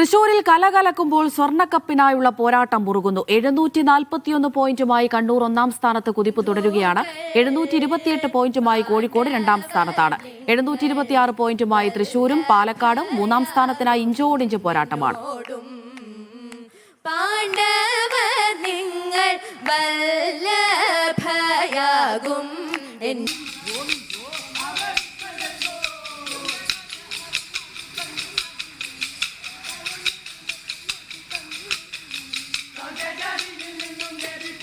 തൃശൂരിൽ കലകലക്കുമ്പോൾ സ്വർണക്കപ്പിനായുള്ള പോരാട്ടം മുറുകുന്നു. എഴുന്നൂറ്റി നാൽപ്പത്തിയൊന്ന് പോയിന്റുമായി കണ്ണൂർ ഒന്നാം സ്ഥാനത്ത് കുതിപ്പ് തുടരുകയാണ്. എഴുന്നൂറ്റി ഇരുപത്തിയെട്ട് പോയിന്റുമായി കോഴിക്കോട് രണ്ടാം സ്ഥാനത്താണ്. എഴുന്നൂറ്റി ഇരുപത്തിയാറ് പോയിന്റുമായി തൃശൂരും പാലക്കാടും മൂന്നാം സ്ഥാനത്തിനായി ഇഞ്ചോടിഞ്ച് പോരാട്ടമാണ്. നിങ്ങൾ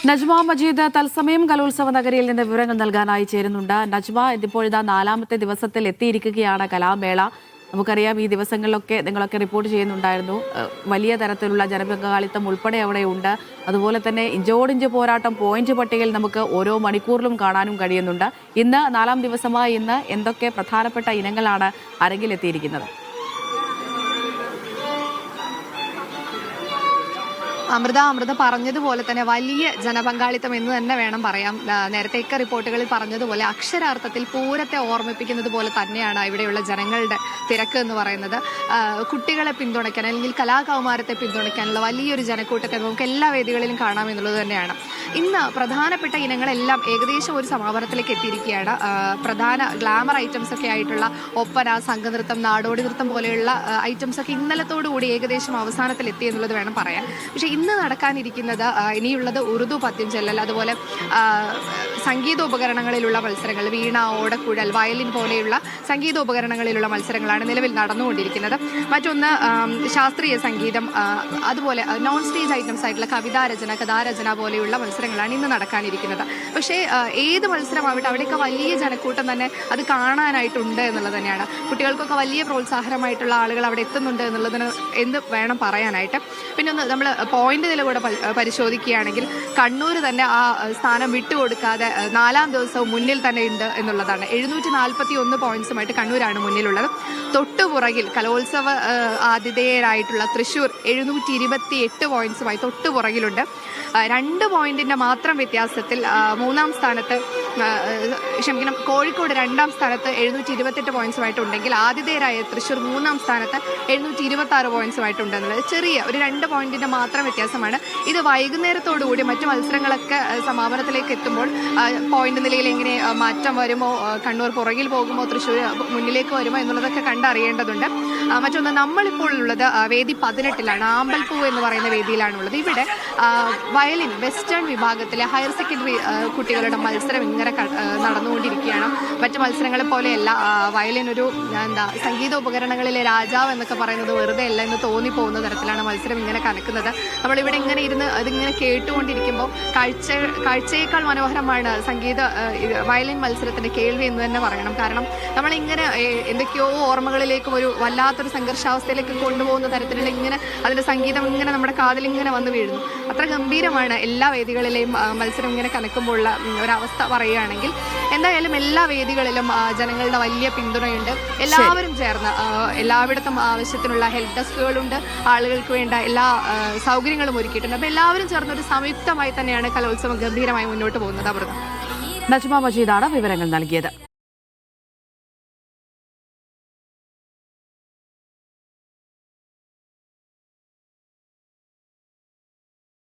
നജ്മ മജീദ് തത്സമയം കലോത്സവ നഗരിയിൽ നിന്ന് വിവരങ്ങൾ നൽകാനായി ചേരുന്നുണ്ട്. നജ്മ ഇതിപ്പോഴിതാ നാലാമത്തെ ദിവസത്തിൽ എത്തിയിരിക്കുകയാണ് കലാമേള. നമുക്കറിയാം ഈ ദിവസങ്ങളിലൊക്കെ നിങ്ങളൊക്കെ റിപ്പോർട്ട് ചെയ്യുന്നുണ്ടായിരുന്നു. വലിയ തരത്തിലുള്ള ജനപങ്കാളിത്തം ഉൾപ്പെടെ അവിടെ ഉണ്ട് അതുപോലെ തന്നെ ഇഞ്ചോടിഞ്ച് പോരാട്ടം പോയിന്റ് പട്ടികയിൽ നമുക്ക് ഓരോ മണിക്കൂറിലും കാണാനും കഴിയുന്നുണ്ട്. ഇന്ന് നാലാം ദിവസമായി ഇന്ന് എന്തൊക്കെ പ്രധാനപ്പെട്ട ഇനങ്ങളാണ് അരങ്ങിലെത്തിയിരിക്കുന്നത്? അമൃത അമൃത പറഞ്ഞതുപോലെ തന്നെ വലിയ ജനപങ്കാളിത്തം എന്ന് തന്നെ വേണം പറയാം. നേരത്തെയൊക്കെ റിപ്പോർട്ടുകളിൽ പറഞ്ഞതുപോലെ അക്ഷരാർത്ഥത്തിൽ പൂരത്തെ ഓർമ്മിപ്പിക്കുന്നത് പോലെ തന്നെയാണ് ഇവിടെയുള്ള ജനങ്ങളുടെ തിരക്ക് എന്ന് പറയുന്നത്. കുട്ടികളെ പിന്തുണയ്ക്കാൻ അല്ലെങ്കിൽ കലാകൗമാരത്തെ പിന്തുണയ്ക്കാനുള്ള വലിയൊരു ജനക്കൂട്ടത്തെ നമുക്ക് എല്ലാ വേദികളിലും കാണാം എന്നുള്ളത് തന്നെയാണ്. ഇന്ന് പ്രധാനപ്പെട്ട ഇനങ്ങളെല്ലാം ഏകദേശം ഒരു സമാപനത്തിലേക്ക് എത്തിയിരിക്കുകയാണ്. പ്രധാന ഗ്ലാമർ ഐറ്റംസ് ഒക്കെ ആയിട്ടുള്ള ഒപ്പന സംഘനൃത്തം നാടോടി നൃത്തം പോലെയുള്ള ഐറ്റംസ് ഒക്കെ ഇന്നലത്തോടു കൂടി ഏകദേശം അവസാനത്തിൽ എത്തി എന്നുള്ളത് വേണം പറയാൻ. പക്ഷേ ഇന്ന് നടക്കാനിരിക്കുന്നത് ഇനിയുള്ളത് ഉറുദു പദ്യം ചെല്ലൽ അതുപോലെ സംഗീത സംഗീതോപകരണങ്ങളിലുള്ള മത്സരങ്ങൾ വീണ ഓടക്കുഴൽ വയലിൻ പോലെയുള്ള സംഗീതോപകരണങ്ങളിലുള്ള മത്സരങ്ങളാണ് നിലവിൽ നടന്നുകൊണ്ടിരിക്കുന്നത്. മറ്റൊന്ന് ശാസ്ത്രീയ സംഗീതം അതുപോലെ നോൺ സ്റ്റേജ് ഐറ്റംസ് ആയിട്ടുള്ള കവിതാരചന കഥാരചന പോലെയുള്ള മത്സരങ്ങളാണ് ഇന്ന് നടക്കാനിരിക്കുന്നത്. പക്ഷേ ഏത് മത്സരമാവട്ടെ അവിടെയൊക്കെ വലിയ ജനക്കൂട്ടം തന്നെ അത് കാണാനായിട്ടുണ്ട് എന്നുള്ളത് തന്നെയാണ്. കുട്ടികൾക്കൊക്കെ വലിയ പ്രോത്സാഹനമായിട്ടുള്ള ആളുകൾ അവിടെ എത്തുന്നുണ്ട് എന്നുള്ളതിന് എന്ത് വേണം പറയാനായിട്ട്. പിന്നെ ഒന്ന് നമ്മൾ പോയിന്റ് നില കൂടെ പരിശോധിക്കുകയാണെങ്കിൽ കണ്ണൂർ തന്നെ ആ സ്ഥാനം വിട്ടുകൊടുക്കാതെ നാലാം ദിവസവും മുന്നിൽ തന്നെ ഉണ്ട് എന്നുള്ളതാണ്. എഴുന്നൂറ്റി നാൽപ്പത്തി ഒന്ന് പോയിന്റ്സുമായിട്ട് കണ്ണൂരാണ് മുന്നിലുള്ളത്. തൊട്ടുപുറകിൽ കലോത്സവ ആതിഥേയരായിട്ടുള്ള തൃശ്ശൂർ എഴുന്നൂറ്റി ഇരുപത്തി എട്ട് പോയിന്റ്സുമായി തൊട്ടുപുറകിലുണ്ട്. പുറകിലുണ്ട് രണ്ട് പോയിന്റിന്റെ മാത്രം വ്യത്യാസത്തിൽ മൂന്നാം സ്ഥാനത്ത് ക്ഷമിക്കണം കോഴിക്കോട് രണ്ടാം സ്ഥാനത്ത് എഴുന്നൂറ്റി ഇരുപത്തെട്ട് പോയിന്റ്സുമായിട്ടുണ്ടെങ്കിൽ ആതിഥേയരായ തൃശ്ശൂർ മൂന്നാം സ്ഥാനത്ത് എഴുന്നൂറ്റി ഇരുപത്തി ആറ് പോയിന്റ്സുമായിട്ടുണ്ടെന്നുള്ളത് ചെറിയ ഒരു രണ്ട് പോയിന്റിന്റെ മാത്രം വ്യത്യാസമാണ്. ഇത് വൈകുന്നേരത്തോടുകൂടി മറ്റു മത്സരങ്ങളൊക്കെ സമാപനത്തിലേക്ക് എത്തുമ്പോൾ പോയിന്റ് നിലയിൽ എങ്ങനെ മാറ്റം വരുമോ കണ്ണൂർ പുറകിൽ പോകുമോ തൃശ്ശൂർ മുന്നിലേക്ക് വരുമോ എന്നുള്ളതൊക്കെ കണ്ടറിയേണ്ടതുണ്ട്. മറ്റൊന്ന് നമ്മളിപ്പോൾ ഉള്ളത് വേദി പതിനെട്ടിലാണ് ആമ്പൽപ്പൂ എന്ന് പറയുന്ന വേദിയിലാണുള്ളത്. ഇവിടെ വയലിൻ വെസ്റ്റേൺ വിഭാഗത്തിലെ ഹയർ സെക്കൻഡറി കുട്ടികളുടെ മത്സരം ഇങ്ങനെ നടന്നുകൊണ്ടിരിക്കുകയാണ്. മറ്റു മത്സരങ്ങളെ പോലെയല്ല വയലിൻ ഒരു എന്താ സംഗീത ഉപകരണങ്ങളിലെ രാജാവ് എന്നൊക്കെ പറയുന്നത് വെറുതെ അല്ല എന്ന് തോന്നിപ്പോകുന്ന തരത്തിലാണ് മത്സരം ഇങ്ങനെ കനക്കുന്നത് നമ്മളിവിടെ ഇങ്ങനെ ഇരുന്ന് അതിങ്ങനെ കേട്ടുകൊണ്ടിരിക്കുമ്പോൾ കാഴ്ച കാഴ്ചയേക്കാൾ മനോഹരമാണ് സംഗീത വയലിൻ മത്സരത്തിന്റെ കേൾവി എന്ന് തന്നെ പറയണം. കാരണം നമ്മളിങ്ങനെ എന്തൊക്കെയോ ഓർമ്മകളിലേക്കും ഒരു വല്ലാത്തൊരു സംഘർഷാവസ്ഥയിലേക്ക് കൊണ്ടുപോകുന്ന തരത്തിലുള്ള ഇങ്ങനെ അതിന്റെ സംഗീതം ഇങ്ങനെ നമ്മുടെ കാതിൽ ഇങ്ങനെ വന്ന് വീഴുന്നു. അത്ര ഗംഭീരമാണ് എല്ലാ വേദികളിലെയും മത്സരം ഇങ്ങനെ കനക്കുമ്പോഴുള്ള ഒരവസ്ഥ പറയുകയാണെങ്കിൽ. എന്തായാലും എല്ലാ വേദികളിലും ജനങ്ങളുടെ വലിയ പിന്തുണയുണ്ട്. എല്ലാവരും ചേർന്ന് എല്ലായിടത്തും ആവശ്യത്തിനുള്ള ഹെൽപ്പ് ഡെസ്കുകളുണ്ട്. ആളുകൾക്ക് വേണ്ട എല്ലാ സൗകര്യങ്ങളും ഒരുക്കിയിട്ടുണ്ട്. അപ്പോൾ എല്ലാവരും ചേർന്ന് ഒരു സംയുക്തമായി തന്നെയാണ് കലോത്സവം ഗംഭീരമായി മുന്നോട്ട് പോകുന്നത്. അമൃത. നജ്മ മജീദാണ് വിവരങ്ങൾ നൽകിയത്.